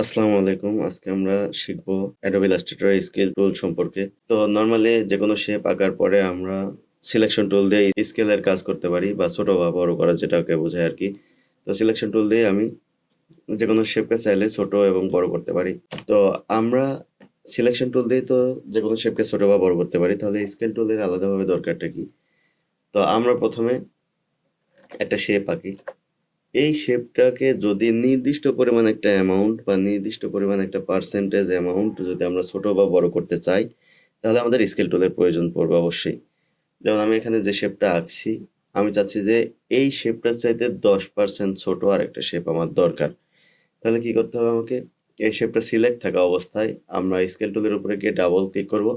আসসালামু আলাইকুম। আজকে আমরা শিখব অ্যাডোবি ইলাস্ট্রেটর স্কেল টুল সম্পর্কে। তো নর্মালি যে কোনো শেপ আঁকার পরে আমরা সিলেকশন টুল দিয়ে স্কেলের কাজ করতে পারি বা ছোট বা বড় করা যেটাকে বোঝায় আর কি। তো সিলেকশন টুল দিয়ে আমি যে কোনো শেপকে চাইলে ছোট এবং বড় করতে পারি। তো আমরা সিলেকশন টুল দিয়ে তো যে কোনো শেপকে ছোট বা বড় করতে পারি, তাহলে স্কেল টুলের আলাদাভাবে দরকারটা কি? তো আমরা প্রথমে একটা শেপ আঁকি। এই শেপটাকে যদি নির্দিষ্ট পরিমাণ একটা অ্যামাউন্ট বা নির্দিষ্ট পরিমাণ একটা পার্সেন্টেজ অ্যামাউন্ট যদি আমরা ছোট বা বড় করতে চাই, তাহলে আমাদের স্কেল টুলের প্রয়োজন পড়বে অবশ্যই। যেমন আমি এখানে যে শেপটা আঁকছি, আমি চাচ্ছি যে এই শেপটার চাইতে দশ পার্সেন্ট ছোটো আর একটা শেপ আমার দরকার। তাহলে কি করতে হবে আমাকে? এই শেপটা সিলেক্ট থাকা অবস্থায় আমরা স্কেল টুলের উপরে গিয়ে ডাবল ক্লিক করব।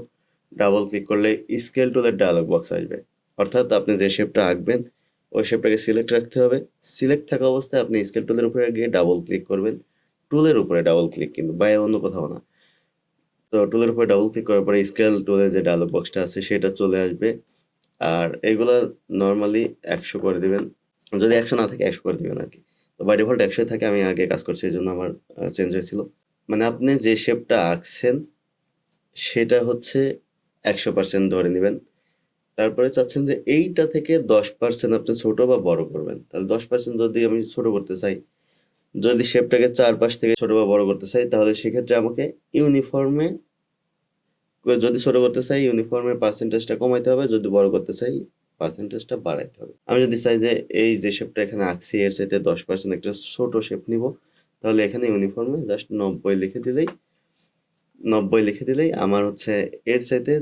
ডাবল ক্লিক করলে স্কেল টুলের ডায়লগ বক্স আসবে। অর্থাৎ আপনি যে শেপটা আঁকবেন ওই শেপটাকে সিলেক্ট রাখতে হবে। সিলেক্ট থাকা অবস্থায় আপনি স্কেল টুলের উপরে গিয়ে ডাবল ক্লিক করবেন। টুলের উপরে ডাবল ক্লিক কিন্তু বাইরে অন্য কোথাও না। তো টুলের উপরে ডাবল ক্লিক করার পরে স্কেল টুলের যে ডায়লগ বক্সটা আছে সেটা চলে আসবে। আর এগুলো নর্মালি একশো করে দিবেন। যদি একশো না থাকে একশো করে দিবেন আর কি তো বাই ডিফল্ট একশোই থাকে, আমি আগে কাজ করছি এই জন্য আমার চেঞ্জ হয়েছিল। মানে আপনি যে শেপটা আঁকছেন, সেটা হচ্ছে একশো পার্সেন্ট ধরে নেবেন। তারপরে চাচ্ছেন যে এইটা থেকে দশ পার্সেন্ট আপনি ছোট বা বড় করবেন। তাহলে দশ পার্সেন্ট যদি আমি ছোট করতে চাই, যদি শেপটাকে চারপাশ থেকে ছোট বা বড় করতে চাই, তাহলে সেক্ষেত্রে আমাকে ইউনিফর্মে যদি ছোট করতে চাই ইউনিফর্মের পার্সেন্টেজটা কমাইতে হবে, যদি বড় করতে চাই পার্সেন্টেজটা বাড়াইতে হবে। আমি যদি চাই যে এই যে শেপটা এখানে আঁকছি, এর সাথে দশ পার্সেন্ট একটা ছোট শেপ নিব, তাহলে এখানে ইউনিফর্মে জাস্ট নব্বই লিখে দিলেই, নব্বই লিখে দিলেই আমার হচ্ছে এর চাইতে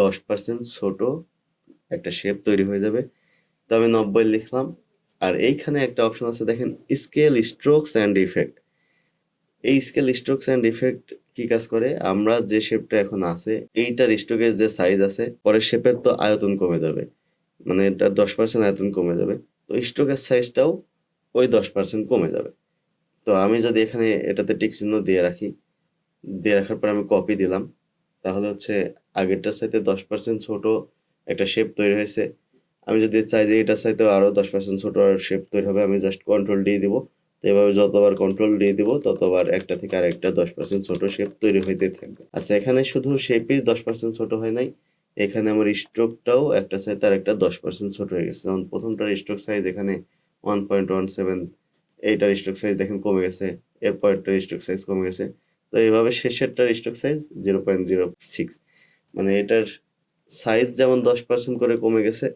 দশ পার্সেন্ট ছোট একটা শেপ তৈরি হয়ে যাবে। তো আমি নব্বই লিখলাম। আর এইখানে একটা অপশন আছে, দেখেন স্কেল স্ট্রোকস অ্যান্ড ইফেক্ট এই স্কেল স্ট্রোকস অ্যান্ড ইফেক্ট কি কাজ করে? আমরা যে শেপটা এখন আছে, এইটার স্ট্রোকের যে সাইজ আছে, পরের শেপের তো আয়তন কমে যাবে। মানে এটা দশ পার্সেন্ট আয়তন কমে যাবে। তো স্ট্রোকের সাইজটাও ওই দশ পার্সেন্ট কমে যাবে। তো আমি যদি এখানে এটাতে টিক চিহ্ন দিয়ে রাখি, দিয়ে রাখার পর আমি কপি দিলাম। তাহলে হচ্ছে আগেরটার সাথে দশ পার্সেন্ট ছোট একটা শেপ তৈরি হয়েছে। আমি যদি চাই যে এটার চাইতে আরও দশ পার্সেন্ট ছোট শেপ তৈরি হবে, আমি জাস্ট কন্ট্রোল দিয়ে দিব। তো এভাবে যতবার কন্ট্রোল দিয়ে দিব, ততবার একটা থেকে আরেকটা দশ পার্সেন্ট ছোট শেপ তৈরি হইতে থাকবে। আচ্ছা এখানে শুধু শেপই দশ পার্সেন্ট ছোটো হয় নাই, এখানে আমার স্ট্রোকটাও একটা সাইতে আর একটা দশ পার্সেন্ট ছোট হয়ে গেছে। যেমন প্রথমটার স্ট্রোক সাইজ এখানে ওয়ান পয়েন্ট ওয়ান সেভেন এইটার স্ট্রোক সাইজ দেখেন কমে গেছে এর পরেরটার স্ট্রোক সাইজ কমে গেছে। তো এইভাবে শেষেরটার stroke size zero point zero six মানে এটার সাইজ যেমন দশ পার্সেন্ট করে কমে গেছে,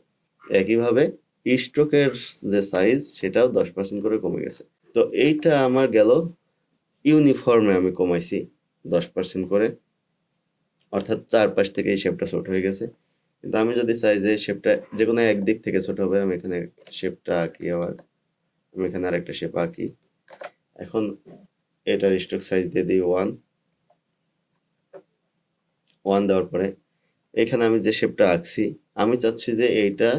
একইভাবে স্ট্রোকের যে সাইজ সেটাও দশ পার্সেন্ট করে কমে গেছে। তো এইটা আমার গেল ইউনিফর্মে আমি কমাইছি দশ পার্সেন্ট করে। অর্থাৎ চারপাশ থেকে এই শেপটা ছোট হয়ে গেছে। কিন্তু আমি যদি চাই যে শেপটা যে কোনো একদিক থেকে ছোট হবে, আমি এখানে শেপটা আঁকি আবার, আমি এখানে আরেকটা শেপ আঁকি। এখন এটার স্ট্রোক সাইজ দিয়ে দিই ওয়ান ওয়ান দেওয়ার পরে এখানে আমি যে শেপটা আঁকছি, আমি চাচ্ছি যে এইটা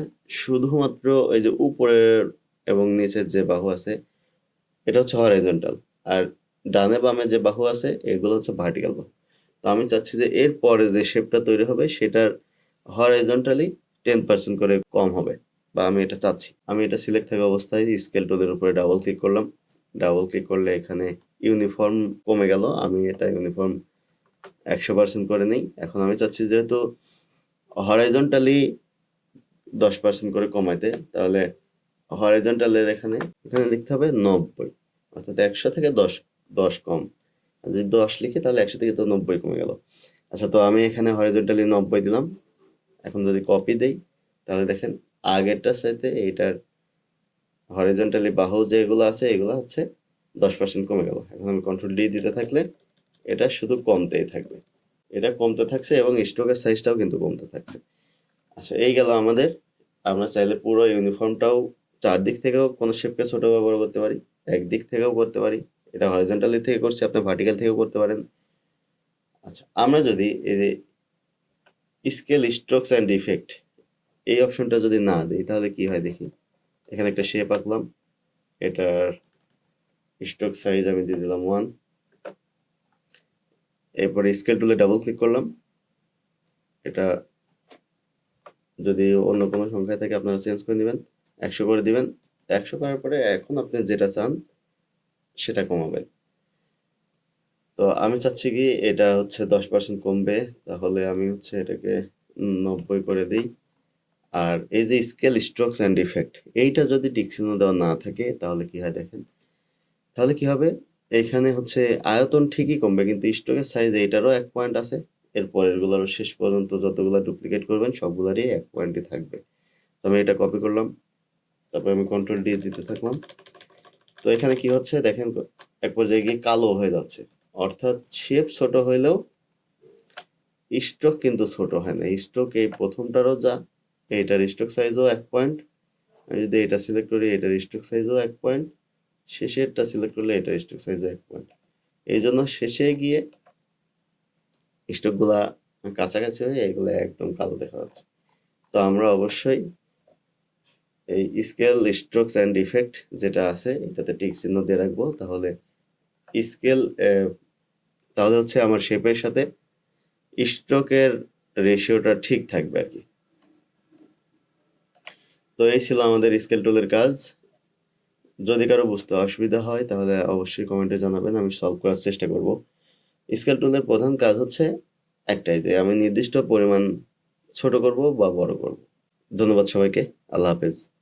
শুধুমাত্র ওই যে উপরের এবং নিচের যে বাহু আছে, এটা হচ্ছে হরাইজন্টাল আর ডানে বামে যে বাহু আছে, এগুলো হচ্ছে ভার্টিক্যাল বাহু। তো আমি চাচ্ছি যে এর পরে যে শেপটা তৈরি হবে, সেটার হরাইজন্টালি টেন পার্সেন্ট করে কম হবে বা আমি এটা চাচ্ছি। আমি এটা সিলেক্ট থাকা অবস্থায় স্কেল টুলের উপরে ডাবল ক্লিক করলাম। ডাবল ক্লিক করলে এখানে ইউনিফর্ম কমে গেল। আমি এটা ইউনিফর্ম একশো পার্সেন্ট করে নেই। এখন আমি চাচ্ছি যেহেতু হরাইজন্টালি দশ পার্সেন্ট করে কমাইতে, তাহলে হরাইজন্টালের এখানে এখানে লিখতে হবে নব্বই। অর্থাৎ একশো থেকে দশ দশ কম। যদি দশ লিখি, তাহলে একশো থেকে তো নব্বই কমে গেল। আচ্ছা তো আমি এখানে হরাইজন্টালি নব্বই দিলাম। এখন যদি কপি দেই, তাহলে দেখেন আগেরটার সাথে এইটার হরিজন্টালি বাহু যেগুলো আছে, এগুলো হচ্ছে দশ পার্সেন্ট কমে গেল। এখন আমি কন্ট্রোল ডি দিতে থাকলে এটা শুধু কমতেই থাকবে। এটা কমতে থাকছে এবং স্ট্রোকের সাইজটাও কিন্তু কমতে থাকছে। আচ্ছা এই গেল আমাদের। আমরা চাইলে পুরো ইউনিফর্মটাও চারদিক থেকেও কোনো শেপকে ছোট ব্যবহার করতে পারি, একদিক থেকেও করতে পারি। এটা হরিজন্টালি থেকে করছি, আপনি ভার্টিক্যাল থেকেও করতে পারেন। আচ্ছা আমরা যদি এই যে স্কেল স্ট্রোকস অ্যান্ড ইফেক্ট এই অপশনটা যদি না দিই, তাহলে কি হয় দেখি? এখানে একটা শেপ আঁকলাম। এটার স্ট্রোক সাইজ আমি দিয়ে দিলাম ওয়ান এরপরে স্কেল টুলে ডাবল ক্লিক করলাম। এটা যদি অন্য কোনো সংখ্যায় থাকে আপনারা চেঞ্জ করে নেবেন, একশো করে দিবেন। একশো করার পরে এখন আপনি যেটা চান, সেটা কমাবেন। তো আমি চাচ্ছি কি এটা হচ্ছে দশ পার্সেন্ট কমবে, তাহলে আমি হচ্ছে এটাকে নব্বই করে দিই। আর এই যে স্কেল স্ট্রোকস অ্যান্ড ইফেক্ট এইটা যদি টিকসিনো দেওয়া না থাকে, তাহলে কি হয় দেখেন? তাহলে কি হবে? এইখানে হচ্ছে আয়তন ঠিকই কমবে, কিন্তু স্ট্রোকের সাইজ এইটারও এক পয়েন্ট আছে। এর পরেরগুলোরও শেষ পর্যন্ত যতগুলো ডুপ্লিকেট করবেন, সবগুলারই এক পয়েন্টই থাকবে। তো আমি এটা কপি করলাম, তারপর আমি কন্ট্রোল দিয়ে দিতে থাকলাম। তো এখানে কি হচ্ছে? দেখেন এক পর্যায়ে গিয়ে কালো হয়ে যাচ্ছে। অর্থাৎ শেপ ছোট হইলেও স্ট্রোক কিন্তু ছোট হয় না। স্ট্রোক এই প্রথমটারও যা এইটার স্ট্রোক সাইজও এক পয়েন্ট আমি যদি এটা সিলেক্ট করি, এটার স্ট্রোক সাইজও এক পয়েন্ট শেষেরটা সিলেক্ট করলে এটা স্ট্রোক সাইজ এক পয়েন্ট এই জন্য শেষে গিয়ে স্ট্রোকগুলা কাছাকাছি হয়ে এগুলো একদম কালো দেখা যাচ্ছে। তো আমরা অবশ্যই এই স্কেল স্ট্রোকস অ্যান্ড ইফেক্ট যেটা আছে, এটাতে টিক চিহ্ন দিয়ে রাখব। তাহলে স্কেল তাহলে হচ্ছে আমার শেপের সাথে স্ট্রোকের রেশিওটা ঠিক থাকবে আর কি। তো এই ছিল আমাদের স্কেল টুলের কাজ। যদি কারও বুঝতে অসুবিধা হয়, তাহলে অবশ্যই কমেন্টে জানাবেন, আমি সলভ করার চেষ্টা করব। স্কেল টুলের প্রধান কাজ হচ্ছে একটাই যে, আমি নির্দিষ্ট পরিমাণ ছোট করব বা বড় করব। ধন্যবাদ সবাইকে, আল্লাহ হাফেজ।